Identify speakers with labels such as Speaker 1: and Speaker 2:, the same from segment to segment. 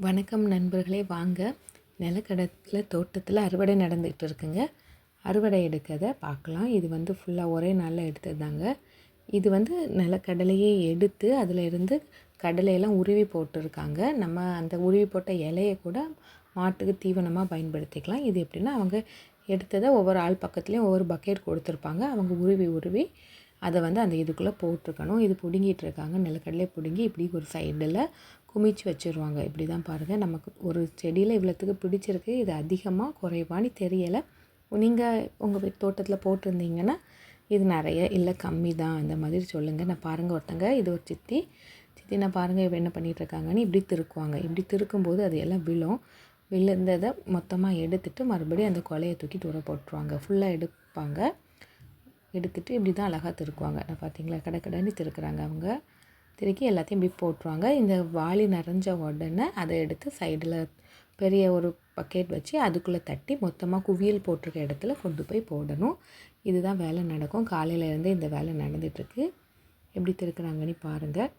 Speaker 1: வணக்கம் நண்பர்களே வாங்க. நிலக்கடத்தில் தோட்டத்தில் அறுவடை நடந்துகிட்டு இருக்குங்க. அறுவடை எடுக்கிறத பார்க்கலாம். இது வந்து ஃபுல்லாக ஒரே நாளில் எடுத்ததுதாங்க. இது வந்து நிலக்கடலையே எடுத்து அதில் இருந்து கடலையெல்லாம் உருவி போட்டிருக்காங்க. நம்ம அந்த உருவி போட்ட இலையை கூட மாட்டுக்கு தீவனமாக பயன்படுத்திக்கலாம். இது எப்படின்னா அவங்க எடுத்ததை ஒவ்வொரு ஆள் பக்கத்துலேயும் ஒவ்வொரு பக்கெட் கொடுத்துருப்பாங்க. அவங்க உருவி உருவி அதை வந்து அந்த இதுக்குள்ளே போட்டிருக்கணும். இது பிடுங்கிட்டு இருக்காங்க. நிலக்கடலையே பிடுங்கி இப்படி ஒரு சைடில் குமிச்சு வச்சுருவாங்க. இப்படி தான் பாருங்கள் நமக்கு ஒரு செடியில் இவ்வளோத்துக்கு பிடிச்சிருக்கு. இது அதிகமாக குறைவான்னு தெரியலை. நீங்கள் உங்கள் வீட்டு தோட்டத்தில் போட்டிருந்தீங்கன்னா இது நிறைய இல்லை கம்மி தான் அந்த மாதிரி சொல்லுங்கள் நான் பாருங்கள் ஒருத்தங்க. இது ஒரு சித்தி. சித்தி நான் பாருங்கள் இவ என்ன பண்ணிகிட்ருக்காங்கன்னு இப்படி திருக்குவாங்க. இப்படி திருக்கும்போது அது எல்லாம் விழும். விழுந்ததை மொத்தமாக எடுத்துட்டு மறுபடியும் அந்த கொலையை தூக்கி தூர போட்டுருவாங்க. ஃபுல்லாக எடுப்பாங்க. எடுத்துகிட்டு இப்படி தான் அழகாக திருக்குவாங்க. நான் பார்த்தீங்களா கடை கடைன்னு திருக்குறாங்க அவங்க. திருக்கி எல்லாத்தையும் இப்படி போட்டுருவாங்க. இந்த வாளி நிறைஞ்ச உடனே அதை எடுத்து சைடில் பெரிய ஒரு பக்கெட் வச்சு அதுக்குள்ளே தட்டி மொத்தமாக குவியல் போட்டிருக்க இடத்துல கொண்டு போய் போடணும். இதுதான் வேலை நடக்கும். காலையிலேருந்தே இந்த வேலை நடந்துகிட்ருக்கு எப்படி திருக்குறாங்கன்னு பாருங்கள்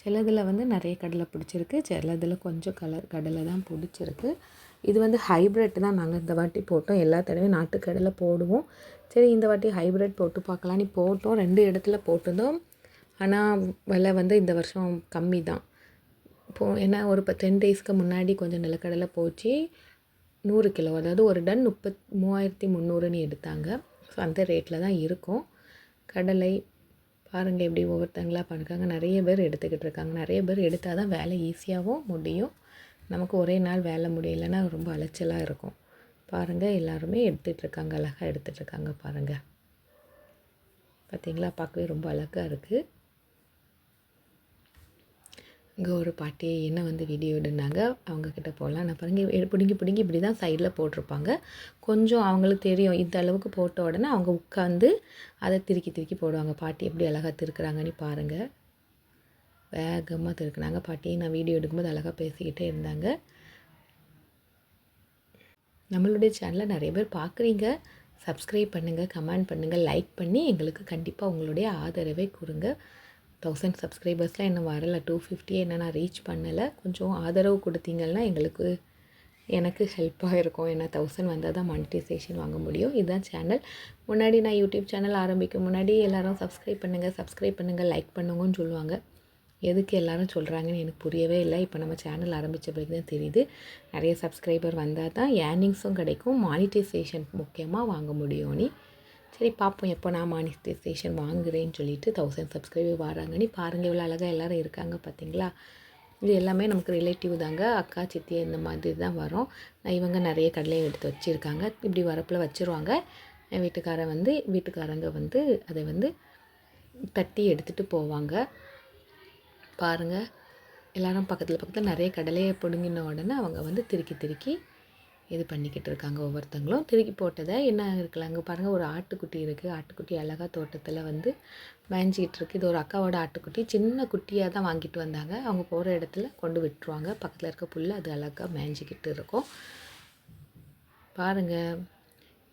Speaker 1: சிலதில் வந்து நிறைய கடலை பிடிச்சிருக்கு. சிலதில் கொஞ்சம் கலர் கடலை தான் பிடிச்சிருக்கு. இது வந்து ஹைப்ரிட் தான் நாங்கள் இந்த வாட்டி போட்டோம். எல்லா தடவையும் நாட்டுக்கடலை போடுவோம். சரி இந்த வாட்டி ஹைப்ரிட் போட்டு பார்க்கலான்னு போட்டோம். ரெண்டு இடத்துல போட்டிருந்தோம். ஆனால் விலை வந்து இந்த வருஷம் கம்மி தான் இப்போது ஏன்னா ஒரு இப்போ டென் டேஸ்க்கு முன்னாடி கொஞ்சம் நிலக்கடலை போச்சு நூறு கிலோ அதாவது ஒரு டன் முப்பத் மூவாயிரத்தி முந்நூறுன்னு எடுத்தாங்க. ஸோ அந்த ரேட்டில் தான் இருக்கும். கடலை பாருங்கள் எப்படி ஒவ்வொருத்தங்களாக பண்ணுறாங்க. நிறைய பேர் எடுத்துக்கிட்டு இருக்காங்க. நிறைய பேர் எடுத்தால் தான் வேலை ஈஸியாகவும் முடியும். நமக்கு ஒரே நாள் வேலை முடியலைன்னா ரொம்ப அலைச்சலாக இருக்கும். பாருங்கள் எல்லாருமே எடுத்துகிட்ருக்காங்க அழகாக எடுத்துகிட்ருக்காங்க பாருங்கள் பார்த்திங்களா பார்க்கவே ரொம்ப அழகாக இருக்குது இங்கே ஒரு பாட்டி என்ன வந்து வீடியோ எடுனாங்க அவங்கக்கிட்ட போகலாம் நான் பாருங்க பிடுங்கி பிடுங்கி இப்படி தான் சைடில் போட்டிருப்பாங்க. கொஞ்சம் அவங்களுக்கு தெரியும். இந்த அளவுக்கு போட்ட உடனே அவங்க உட்காந்து அதை திருக்கி திருக்கி போடுவாங்க. பாட்டி எப்படி அழகாக திருக்குறாங்கன்னு பாருங்கள் வேகமாக திருக்குனாங்க பாட்டி. நான் வீடியோ எடுக்கும்போது அழகாக பேசிக்கிட்டே இருந்தாங்க. நம்மளுடைய சேனலை நிறைய பேர் பார்க்குறீங்க சப்ஸ்கிரைப் பண்ணுங்கள் கமெண்ட் பண்ணுங்கள் லைக் பண்ணி எங்களுக்கு கண்டிப்பாக உங்களுடைய ஆதரவை கொடுங்க. தௌசண்ட் சப்ஸ்கிரைபர்ஸ்லாம் இன்னும் வரலை. டூ ஃபிஃப்டியே என்ன நான் ரீச் பண்ணலை. கொஞ்சம் ஆதரவு கொடுத்தீங்கன்னா எங்களுக்கு எனக்கு ஹெல்ப்பாக இருக்கும். ஏன்னா தௌசண்ட் வந்தால் தான் மானிட்டைசேஷன் வாங்க முடியும். இதுதான் சேனல் முன்னாடி நான் யூடியூப் சேனல் ஆரம்பிக்கும் முன்னாடி எல்லோரும் சப்ஸ்கிரைப் பண்ணுங்கள் சப்ஸ்கிரைப் பண்ணுங்கள் லைக் பண்ணுங்கன்னு சொல்லுவாங்க. எதுக்கு எல்லோரும் சொல்கிறாங்கன்னு எனக்கு புரியவே இல்லை. இப்போ நம்ம சேனல் ஆரம்பித்த பிறகு தான் தெரியுது. நிறைய சப்ஸ்கிரைபர் வந்தால் தான் ஏர்னிங்ஸும் கிடைக்கும். மானிட்டைசேஷன் முக்கியமாக வாங்க முடியும் நீ. சரி பார்ப்போம் எப்போ நான் மானிஸ்டேஷன் வாங்குறேன்னு சொல்லிட்டு தௌசண்ட் சப்ஸ்கிரைபர் வராங்கன்னு பாருங்கள் இவ்வளோ அழகாக எல்லோரும் இருக்காங்க பார்த்தீங்களா இது எல்லாமே நமக்கு ரிலேட்டிவ் தாங்க. அக்கா சித்தி இந்த மாதிரி தான் வரும். இவங்க நிறைய கடலையை எடுத்து வச்சுருக்காங்க. இப்படி வரப்பில் வச்சுருவாங்க. என் வீட்டுக்காரன் வந்து வீட்டுக்காரங்க வந்து அதை வந்து தட்டி எடுத்துகிட்டு போவாங்க. பாருங்கள் எல்லோரும் பக்கத்தில் பக்கத்தில் நிறைய கடலையை பிடுங்கின உடனே அவங்க வந்து திருக்கி திருக்கி இது பண்ணிக்கிட்டு இருக்காங்க ஒவ்வொருத்தங்களும். திருக்கி போட்டதை என்ன இருக்குல்ல அங்கே பாருங்கள் ஒரு ஆட்டுக்குட்டி இருக்குது ஆட்டுக்குட்டி அழகாக தோட்டத்தில் வந்து மேய்ஞ்சிக்கிட்டு இருக்குது இது ஒரு அக்காவோட ஆட்டுக்குட்டி. சின்ன குட்டியாக தான் வாங்கிட்டு வந்தாங்க. அவங்க போகிற இடத்துல கொண்டு விட்டுருவாங்க. பக்கத்தில் இருக்க புல் அது அழகாக மேய்ஞ்சிக்கிட்டு இருக்கும். பாருங்கள்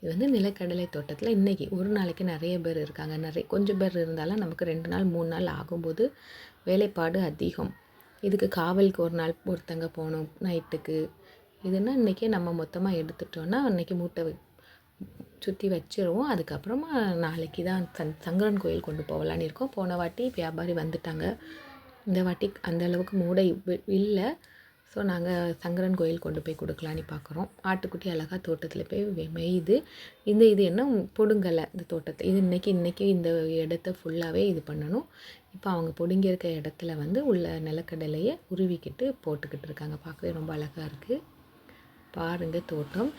Speaker 1: இது வந்து நிலக்கடலை தோட்டத்தில் இன்றைக்கி ஒரு நாளைக்கு நிறைய பேர் இருக்காங்க. நிறைய கொஞ்சம் பேர் இருந்தாலும் நமக்கு ரெண்டு நாள் மூணு நாள் ஆகும்போது வேலைப்பாடு அதிகம். இதுக்கு காவலுக்கு ஒரு நாள் ஒருத்தங்க போகணும். நைட்டுக்கு இதுன்னா இன்றைக்கே நம்ம மொத்தமாக எடுத்துட்டோன்னா அன்றைக்கி மூட்டை சுற்றி வச்சிருவோம். அதுக்கப்புறமா நாளைக்கு தான் சங் சங்கரன் கோயில் கொண்டு போகலான்னு இருக்கோம். போன வாட்டி வியாபாரி வந்துட்டாங்க. இந்த வாட்டி அந்த அளவுக்கு மூடை இல்லை. ஸோ நாங்கள் சங்கரன் கோயில் கொண்டு போய் கொடுக்கலான்னு பார்க்குறோம் ஆட்டுக்குட்டி அழகாக தோட்டத்தில் போய் மேயுது. இந்த இது என்ன பிடுங்கலை இந்த தோட்டத்தை. இது இன்றைக்கி இன்றைக்கி இந்த இடத்த ஃபுல்லாகவே இது பண்ணணும். இப்போ அவங்க பிடுங்கியிருக்க இடத்துல வந்து உள்ள நிலக்கடலையை உருவிக்கிட்டு போட்டுக்கிட்டு இருக்காங்க. பார்க்கவே ரொம்ப அழகாக இருக்குது பாருங்கள் தோட்டம்.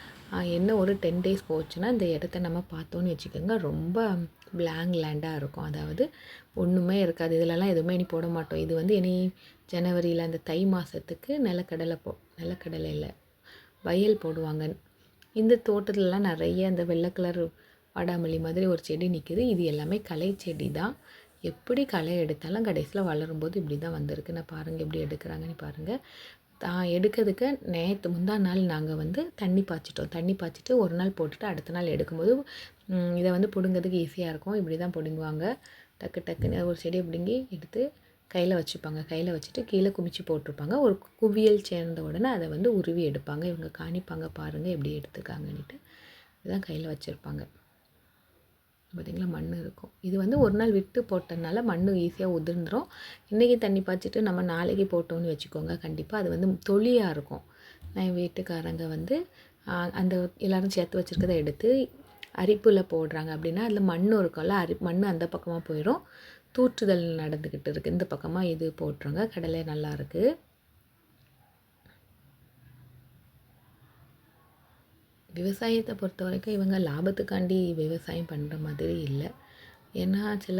Speaker 1: என்ன ஒரு டென் டேஸ் போச்சுன்னா இந்த இடத்த நம்ம பார்த்தோன்னு வச்சுக்கோங்க ரொம்ப பிளாங் லேண்டாக இருக்கும். அதாவது ஒன்றுமே இருக்காது. இதிலலாம் எதுவுமே இனி போட மாட்டோம். இது வந்து இனி ஜனவரியில் அந்த தை மாதத்துக்கு நிலக்கடலை போ நிலக்கடலையில் வயல் போடுவாங்க. இந்த தோட்டத்துலலாம் நிறைய அந்த வெள்ளை கலர் வாடாமல்லி மாதிரி ஒரு செடி நிற்கிது இது எல்லாமே களை செடி தான். எப்படி களை எடுத்தாலும் கடைசியில் வளரும்போது இப்படி தான் வந்திருக்கு. நான் பாருங்கள் எப்படி எடுக்கிறாங்கன்னு பாருங்கள் தான் எடுக்கிறதுக்கு நேற்று முந்தா நாள் நாங்கள் வந்து தண்ணி பாய்ச்சிட்டோம். தண்ணி பாய்ச்சிட்டு ஒரு நாள் போட்டுட்டு அடுத்த நாள் எடுக்கும்போது இதை வந்து பிடுங்கிறதுக்கு ஈஸியாக இருக்கும். இப்படி தான் பிடுங்குவாங்க. டக்கு டக்குன்னு ஒரு செடியை பிடுங்கி எடுத்து கையில் வச்சுப்பாங்க. கையில் வச்சுட்டு கீழே குமிச்சு போட்டிருப்பாங்க. ஒரு குவியல் சேர்ந்த உடனே அதை வந்து உருவி எடுப்பாங்க. இவங்க காணிப்பாங்க பாருங்கள் எப்படி எடுத்துக்காங்கன்ட்டு இதுதான் கையில் வச்சுருப்பாங்க. பார்த்திங்களா? மண் இருக்கும். இது வந்து ஒரு நாள் விட்டு போட்டதுனால மண் ஈஸியாக உதிர்ந்துடும் இன்றைக்கி தண்ணி பாய்ச்சிட்டு நம்ம நாளைக்கு போட்டோம்னு வச்சுக்கோங்க. கண்டிப்பாக அது வந்து தொழியாக இருக்கும். நான் வீட்டுக்காரங்க வந்து அந்த எல்லோரும் சேர்த்து வச்சுருக்கதை எடுத்து அரிப்பில் போடுறாங்க அப்படின்னா அதில் மண் இருக்கும்ல அரி மண் அந்த பக்கமாக போயிடும் தூற்றுதல் நடந்துக்கிட்டு இருக்குது இந்த பக்கமாக இது போட்டுருங்க. கடலை நல்லாயிருக்கு விவசாயத்தை பொறுத்த வரைக்கும் இவங்க லாபத்துக்காண்டி விவசாயம் பண்ணுற மாதிரி இல்லை. ஏன்னா சில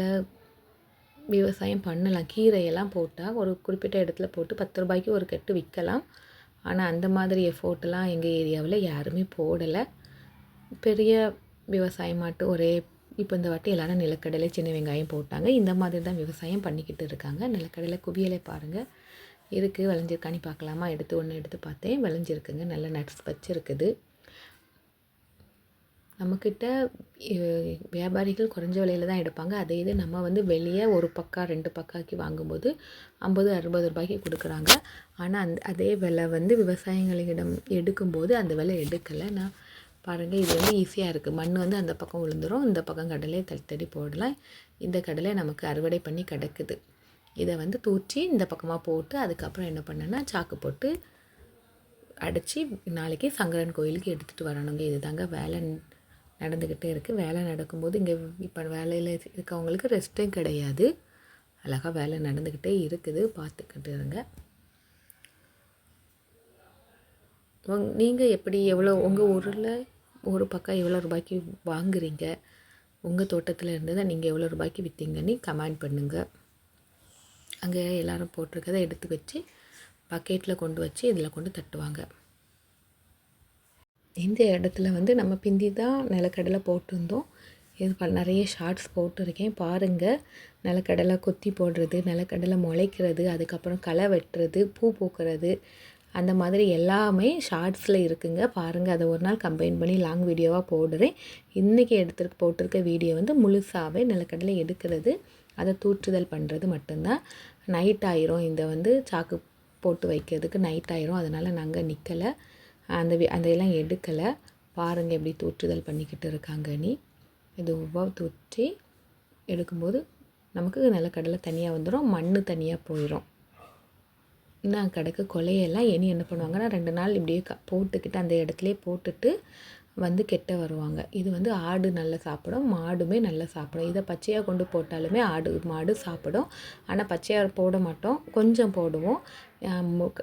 Speaker 1: விவசாயம் பண்ணலாம். கீரையெல்லாம் போட்டால் ஒரு குறிப்பிட்ட இடத்துல போட்டு பத்து ரூபாய்க்கு ஒரு கட்டு விற்கலாம் ஆனால் அந்த மாதிரி எஃபோர்ட்லாம் எங்கள் ஏரியாவில் யாருமே போடலை. பெரிய விவசாயமாட்டு ஒரே இப்போ இந்த வாட்டி எல்லோரும் நிலக்கடலை சின்ன வெங்காயம் போட்டாங்க. இந்த மாதிரி தான் விவசாயம் பண்ணிக்கிட்டு இருக்காங்க. நிலக்கடலை குவியலை பாருங்கள் இருக்குது விளைஞ்சிருக்கான்னு பார்க்கலாமா? எடுத்து ஒன்று எடுத்து பார்த்தேன். விளைஞ்சிருக்குங்க. நல்ல நட்ஸ் வச்சுருக்குது. நம்மக்கிட்ட வியாபாரிகள் குறைஞ்ச விலையில் தான் எடுப்பாங்க. அதே இது நம்ம வந்து வெளியே ஒரு பக்கா ரெண்டு பக்காக்கி வாங்கும்போது ஐம்பது அறுபது ரூபாய்க்கு கொடுக்குறாங்க. ஆனால் அந்த அதே விலை வந்து விவசாயிகளிடம் எடுக்கும்போது அந்த விலை எடுக்கலை. நான் பாருங்கள் இது வந்து ஈஸியாக இருக்குது மண் வந்து அந்த பக்கம் விழுந்துடும் இந்த பக்கம் கடலை தடி போடலாம். இந்த கடலை நமக்கு அறுவடை பண்ணி கிடக்குது. இதை வந்து தூற்றி இந்த பக்கமாக போட்டு அதுக்கப்புறம் என்ன பண்ணேன்னா சாக்கு போட்டு அடைச்சி நாளைக்கு சங்கரன் கோயிலுக்கு எடுத்துகிட்டு வரணுங்க. இதுதாங்க வேலை. நடந்துக்கிட்டே இருக்குது வேலை நடக்கும்போது இங்கே இப்போ வேலையில் இருக்கவங்களுக்கு ரெஸ்ட்டும் கிடையாது. அழகாக வேலை நடந்துக்கிட்டே இருக்குது. பார்த்துக்கிட்டு இருங்க. நீங்கள் எப்படி எவ்வளோ உங்கள் ஊரில் ஒரு பக்கம் எவ்வளோ ரூபாய்க்கு வாங்குறீங்க? உங்கள் தோட்டத்தில் இருந்ததை நீங்கள் எவ்வளோ ரூபாய்க்கு விற்றீங்கன்னு கமெண்ட் பண்ணுங்கள் அங்கே எல்லோரும் போட்டிருக்கதை எடுத்து வச்சு பக்கெட்டில் கொண்டு வச்சு இதில் கொண்டு தட்டுவாங்க. இந்த இடத்துல வந்து நம்ம பிந்தி தான் நிலக்கடலை போட்டிருந்தோம். இது நிறைய ஷார்ட்ஸ் போட்டிருக்கேன். பாருங்கள் நிலக்கடலை கொத்தி போடுறது நிலக்கடலை முளைக்கிறது அதுக்கப்புறம் களை வெட்டுறது பூ பூக்கிறது அந்த மாதிரி எல்லாமே ஷார்ட்ஸில் இருக்குங்க. பாருங்கள் அதை ஒரு நாள் கம்பைன் பண்ணி லாங் வீடியோவாக போடுறேன். இன்றைக்கி எடுத்துருக்கு போட்டிருக்க வீடியோ வந்து முழுசாகவே நிலக்கடலை எடுக்கிறது. அதை தூற்றுதல் பண்ணுறது மட்டும்தான். நைட் ஆயிரும். இந்த வந்து சாக்கு போட்டு வைக்கிறதுக்கு நைட் ஆயிரும். அதனால் நாங்கள் நிற்கலை அந்த அந்த எல்லாம் எடுக்கலை. பாருங்கள் எப்படி தூற்றுதல் பண்ணிக்கிட்டு இருக்காங்க நீ இது உவ்வா தூற்றி எடுக்கும்போது நமக்கு நிலக்கடலை தனியாக வந்துடும் மண் தனியாக போயிடும் நான் கிடக்கு கொலையெல்லாம் இனி என்ன பண்ணுவாங்கன்னா ரெண்டு நாள் இப்படியே க போட்டுக்கிட்டு அந்த இடத்துலையே போட்டுட்டு வந்து கெட்ட வருவாங்க. இது வந்து ஆடு நல்லா சாப்பிடும் மாடுமே நல்லா சாப்பிடும். இதை பச்சையாக கொண்டு போட்டாலுமே ஆடு மாடு சாப்பிடும். ஆனால் பச்சையாக போட மாட்டோம். கொஞ்சம் போடுவோம்.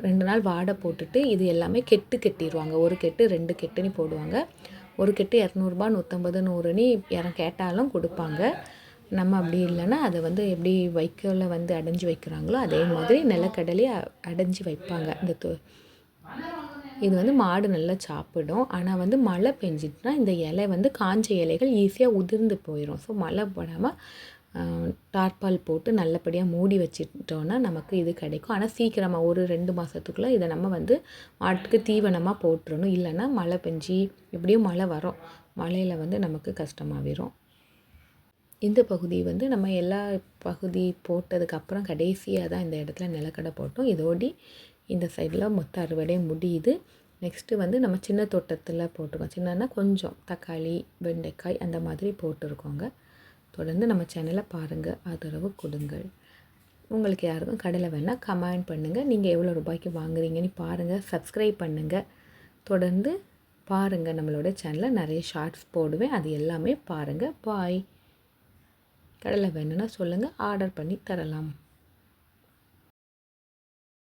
Speaker 1: ரெண்டு நாள் வாடை போட்டுட்டு இது எல்லாமே கெட்டு கெட்டிடுவாங்க ஒரு கெட்டு ரெண்டு கெட்டுன்னு போடுவாங்க. ஒரு கெட்டு இரநூறுபா நூற்றம்பது நூறுன்னு யாரும் கேட்டாலும் கொடுப்பாங்க. நம்ம அப்படி இல்லைன்னா அதை வந்து எப்படி வைக்கோல வந்து அடைஞ்சு வைக்கிறாங்களோ அதே மாதிரி நிலக்கடலையை அடைஞ்சி வைப்பாங்க. இந்த தூ இது வந்து மாடு நல்லா சாப்பிடும். ஆனால் வந்து மழை பெஞ்சிட்டுனா இந்த இலை வந்து காஞ்ச இலைகள் ஈஸியாக உதிர்ந்து போயிடும் ஸோ மழை படாமல் டார்பால் போட்டு நல்லபடியாக மூடி வச்சிட்டோன்னா நமக்கு இது கிடைக்கும். ஆனால் சீக்கிரமாக ஒரு ரெண்டு மாதத்துக்குள்ளே இதை நம்ம வந்து மாட்டுக்கு தீவனமாக போட்டுறணும். இல்லைன்னா மழை பெஞ்சி எப்படியும் மழை வரும். மழையில் வந்து நமக்கு கஷ்டமாகிடும் இந்த பகுதி வந்து நம்ம எல்லா பகுதி போட்டதுக்கப்புறம் கடைசியாக தான் இந்த இடத்துல நிலக்கடை போட்டோம். இதோடி இந்த சைடில் மொத்த அறுவடை முடியுது. நெக்ஸ்ட்டு வந்து நம்ம சின்ன தோட்டத்தில் போட்டிருக்கோம். சின்னன்னா கொஞ்சம் தக்காளி வெண்டைக்காய் அந்த மாதிரி போட்டிருக்கோங்க. தொடர்ந்து நம்ம சேனலை பாருங்கள் ஆதரவு கொடுங்கள் உங்களுக்கு யாருக்கும் கடலை வேணால் கமெண்ட் பண்ணுங்கள் நீங்கள் எவ்வளோ ரூபாய்க்கு வாங்குறீங்கன்னு பாருங்கள் சப்ஸ்கிரைப் பண்ணுங்கள் தொடர்ந்து பாருங்கள் நம்மளோட சேனலில் நிறைய ஷார்ட்ஸ் போடுவேன். அது எல்லாமே பாருங்கள் பாய் கடலை வேணும்னா சொல்லுங்கள் ஆர்டர் பண்ணி தரலாம்.